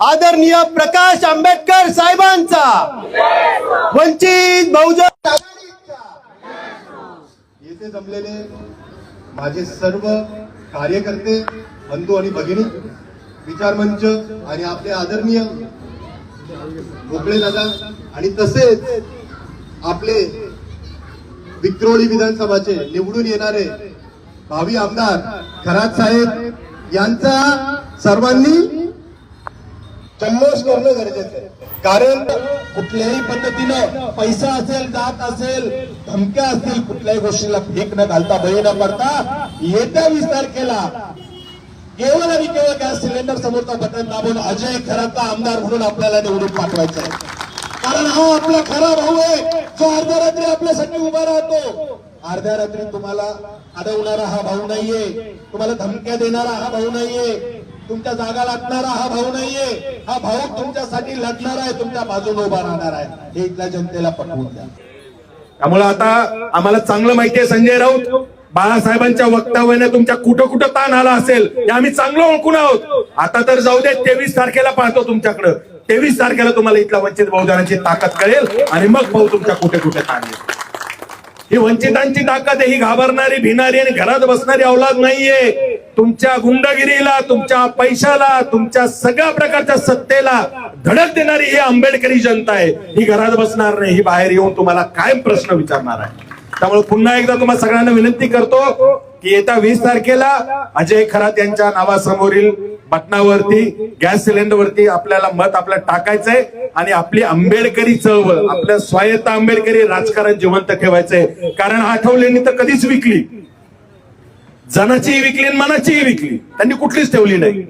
आदरणीय प्रकाश आंबेडकर साहेबांचा. वंचित बहुजन येथे जमलेले माझे सर्व कार्यकर्ते बंधू आणि भगिनी विचारमंच आणि आपले आदरणीय भोपळे दादा आणि तसेच आपले विक्रोळी विधानसभाचे निवडून येणारे भावी आमदार खरात साहेब यांचा सर्वांनी जल्लोष करणं गरजेचं आहे. कारण कुठल्याही पद्धतीनं पैसा असेल जात असेल धमक्या असतील कुठल्याही गोष्टीला फेक न घालता बळी न पडता येत्या वीस तारखेला केवळ आणि केवळ गॅस सिलेंडर समोरचा बटन दाबून अजय खराचा आमदार म्हणून आपल्याला निवडून पाठवायचं आहे. कारण हा आपला खरा भाऊ आहे जो अर्ध्या रात्री आपल्यासाठी उभा राहतो. अर्ध्या रात्री तुम्हाला अडवणारा हा भाऊ नाहीये. तुम्हाला धमक्या देणारा हा भाऊ नाहीये. तुमच्या जागा लागणारा हा भाऊ नाहीये. हा भाऊ तुमच्यासाठी लढणार आहे. तुमच्या बाजूला उभा राहणार आहे. हे इथल्या जनतेला पटवून द्या. त्यामुळे आता आम्हाला चांगलं माहिती आहे संजय राऊत. बाळासाहेबांच्या वक्तव्याने तुमच्या कुठं कुठं ताण आला असेल हे आम्ही चांगलं ओळखून आहोत. आता तर जाऊ दे तेवीस तारखेला पाहतो तुमच्याकडं. तेवीस तारखेला तुम्हाला इथल्या वंचित बहुजनाची ताकद कळेल आणि मग भाऊ तुमच्या कुठे कुठे ताण येईल. ही वंचितांची ताकद आहे ही घाबरणारी भिणारी आणि घरात बसणारी अवलाद नाहीये. तुमच्या गुंडगिरीला तुमच्या पैशाला तुमच्या सगळ्या प्रकारच्या सत्तेला धडक देणारी ही आंबेडकरी जनता आहे. ही घरात बसणार नाही ही बाहेर येऊन तुम्हाला काय प्रश्न विचारणार आहे. त्यामुळे पुन्हा एकदा तुम्हाला सगळ्यांना विनंती करतो की येत्या वीस तारखेला अजय खरात यांच्या नावासमोरील बटनावरती गॅस सिलेंडरवरती आपल्याला मत आपलं टाकायचंय आणि आपली आंबेडकरी चळवळ आपल्या स्वायत्त आंबेडकरी राजकारण जिवंत ठेवायचंय कारण आठवलेंनी तर कधीच विकली. जनाचीही विकली आणि मनाचीही विकली. त्यांनी कुठलीच ठेवली नाही.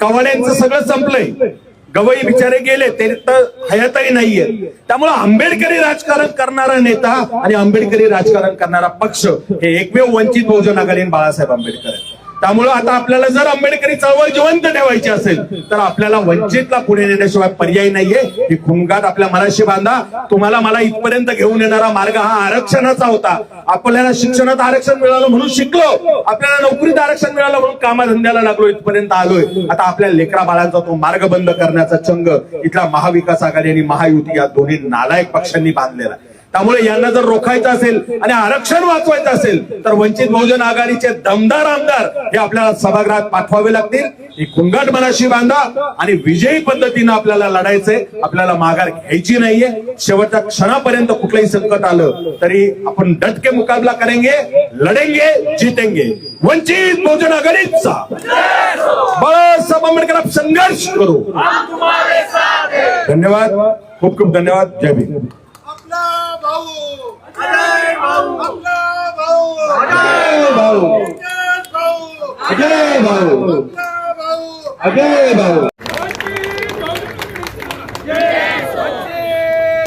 कवाड्यांचं सगळं संपलंय. गवई बिचारे गेले ते तर हयातही नाहीये. त्यामुळे आंबेडकरी राजकारण करणारा नेता आणि आंबेडकरी राजकारण करणारा पक्ष हे एकमेव वंचित बहुजन आघाडी बाळासाहेब आंबेडकर आहे त्यामुळं आता आपल्याला जर आंबेडकरी चळवळ जिवंत ठेवायची असेल तर आपल्याला वंचितला पुढे नेण्याशिवाय पर्याय नाहीये. ही खुंगात आपल्या मनाशी बांधा. तुम्हाला मला इथपर्यंत घेऊन येणारा मार्ग हा आरक्षणाचा होता. आपल्याला शिक्षणात आरक्षण मिळालं म्हणून शिकलो. आपल्याला नोकरीत आरक्षण मिळालं म्हणून कामाधंद्याला लागलो इथपर्यंत आलोय. आता आपल्या लेकरा बाळांचा तो मार्ग बंद करण्याचा चंग इथला महाविकास आघाडी आणि महायुती या दोन्ही नालायक पक्षांनी बांधलेला आहे. त्यामुळे यांना जर रोखायचं असेल आणि आरक्षण वाचवायचं असेल तर वंचित बहुजन आघाडीचे दमदार आमदार हे आपल्याला सभागृहात पाठवावे लागतील. ही खुंगाट मनाशी बांधा आणि विजयी पद्धतीनं आपल्याला लढायचंय. आपल्याला माघार घ्यायची नाहीये. शेवटच्या क्षणापर्यंत कुठलंही संकट आलं तरी आपण डटके मुकाबला करेंगे लढेंगे जीतेंगे. वंचित बहुजन आघाडीचा. बाळासाहेब आंबेडकर संघर्ष करू. धन्यवाद. खूप खूप धन्यवाद. जय भीम आपला भाऊ अजय भाऊ आपला भाऊ अजय भाऊ अजय भाऊ अजय भाऊ आपला भाऊ अजय भाऊ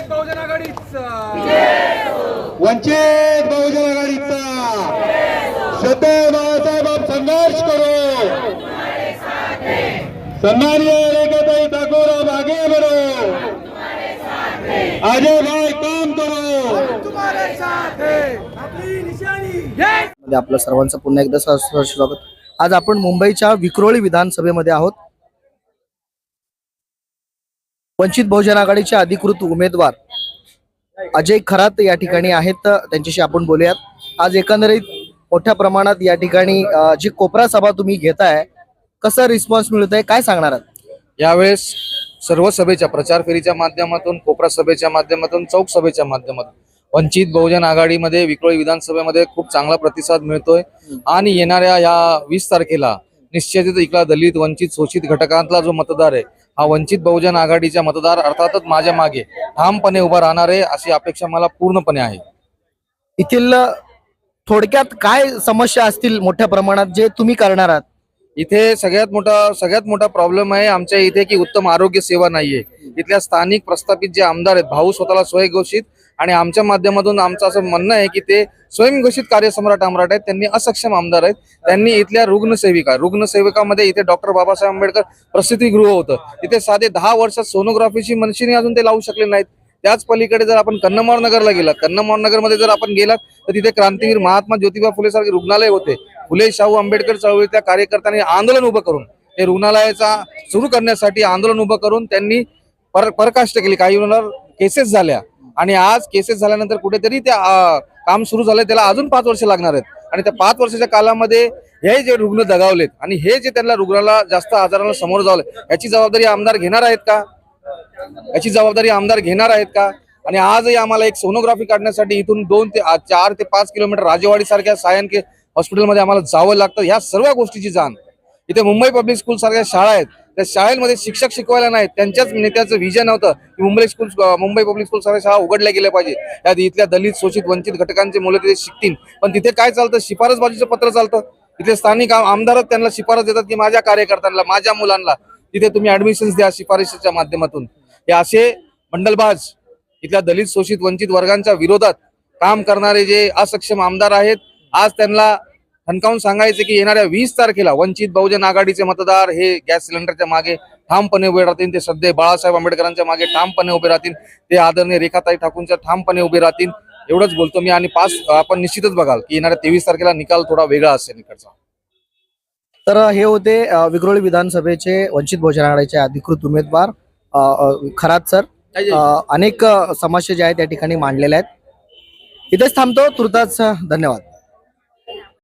बहुजन आघाडीचा वंचित बहुजन आघाडीचा. सदैव बाळासाहेब संघर्ष करो. सन्मान्य रेखाताई ठाकूर आप बरो बढ़ो अजय भाई काम करो तुम्हारे साथ है आपली निशाणी. मध्ये आपलं सर्वांचं पुन्हा एकदा सहर्ष स्वागत. आज आपण मुंबईच्या विक्रोळी विधानसभेमध्ये आहोत. वंचित बहुजन आघाडीचे अधिकृत उमेदवार अजय खरात या ठिकाणी आहेत. त्यांच्याशी आपण बोलूयात. आज एकंदरीत मोठ्या प्रमाणात या ठिकाणी जी कोपरा सभा तुम्ही घेताय कसा रिस्पॉन्स मिळत आहे काय सांगणार आहात? यावेळेस सर्व सभेच्या प्रचार फेरीच्या माध्यमातून कोपरा सभेच्या माध्यमातून चौक सभेच्या माध्यमातून वंचित बहुजन आघाडीमध्ये विक्रोळी विधानसभेमध्ये खूप चांगला प्रतिसाद मिळतोय. आणि येणाऱ्या या वीस तारखेला निश्चितच इथला दलित वंचित शोषित घटकांतला जो मतदार आहे हा वंचित बहुजन आघाडीच्या मतदार अर्थातच माझ्या मागे ठामपणे उभा राहणार आहे अशी अपेक्षा मला पूर्णपणे आहे. येथील थोडक्यात काय समस्या असतील मोठ्या प्रमाणात जे तुम्ही करणार आहात? इथे सगळ्यात मोठा सगळ्यात मोठा प्रॉब्लेम आहे आमच्या इथे की उत्तम आरोग्य सेवा नाहीये. इथल्या स्थानिक प्रस्थापित जे आमदार आहेत भाऊ स्वतःला स्वयंघोषित आणि आमच्या माध्यमातून आमचं असं म्हणणं आहे की ते स्वयंघोषित कार्यसम्राट आमराट आहेत त्यांनी असक्षम आमदार आहेत त्यांनी इथल्या रुग्णसेविका रुग्णसेविकामध्ये इथे डॉक्टर बाबासाहेब आंबेडकर प्रसिद्धीगृह होतं. तिथे साधे दहा वर्षात सोनोग्राफीची मशीनी अजून ते लावू शकले नाहीत. त्याच पलीकडे जर आपण कन्नमवार नगरला गेलात कन्नमवार नगरमध्ये जर आपण गेलात तर तिथे क्रांतीवीर महात्मा ज्योतिबा फुले सारखे रुग्णालय होते. फुले शाहू आंबेडकर चळवळीतल्या कार्यकर्त्यांनी आंदोलन उभं करून हे रुग्णालयाचा सुरू करण्यासाठी आंदोलन उभं करून त्यांनी पर परकाष्ट केली. काही केसेस झाल्या. आणि आज केसेस झाल्यानंतर कुठेतरी ते काम सुरू झालंय त्याला अजून पाच वर्ष लागणार आहेत. आणि त्या पाच वर्षाच्या कालामध्ये हे जे रुग्ण दगावलेत आणि हे जे त्यांना रुग्णाला जास्त आजाराला समोर जावलं याची जबाबदारी आमदार घेणार आहेत का? याची जबाबदारी आमदार घेणार आहेत का? आणि आजही आम्हाला एक सोनोग्राफी काढण्यासाठी इथून दोन ते चार ते पाच किलोमीटर राजेवाडी सारख्या सायन के हॉस्पिटलमध्ये आम्हाला जावं लागतं. ह्या सर्व गोष्टीची जाण. इथे मुंबई पब्लिक स्कूल सारख्या शाळा आहेत. त्या शाळेमध्ये शिक्षक शिकवायला नाहीत. त्यांच्याच नेत्याचं विजन होतं की Mumbai school Mumbai public school सारख्या शाळा उघडल्या गेल्या पाहिजे त्यात इथल्या दलित शोषित वंचित घटकांचे मुलं तिथे शिकतील. पण तिथे काय चालतं? शिफारस बाजूचं पत्र चालतं. तिथे स्थानिक आमदारच त्यांना शिफारस देतात की माझ्या कार्यकर्त्यांना माझ्या मुलांना तिथे तुम्ही ऍडमिशन्स द्या शिफारशीच्या माध्यमातून. हे असे मंडलबाज इथल्या दलित शोषित वंचित वर्गांच्या विरोधात काम करणारे जे असक्षम आमदार आहेत आज त्यांना ठणकावून सांगायचे की येणाऱ्या वीस तारखेला वंचित बहुजन आघाडीचे मतदार हे गॅस सिलेंडरच्या मागे ठामपणे उभे राहतील. ते सध्या बाळासाहेब आंबेडकरांच्या मागे ठामपणे उभे राहतील. ते आदरणीय रेखाताई ठाकूरच्या ठामपणे उभे राहतील. एवढंच बोलतो मी आणि पाच आपण निश्चितच बघाल की येणाऱ्या तेवीस तारखेला निकाल थोडा वेगळा असेल इकडचा तर हे होते विक्रोळी विधानसभेचे वंचित बहुजन आघाडीचे अधिकृत उमेदवार खरात सर. अनेक समस्या ज्या आहेत त्या ठिकाणी मांडलेल्या आहेत. इथेच थांबतो. तुर्ताच धन्यवाद.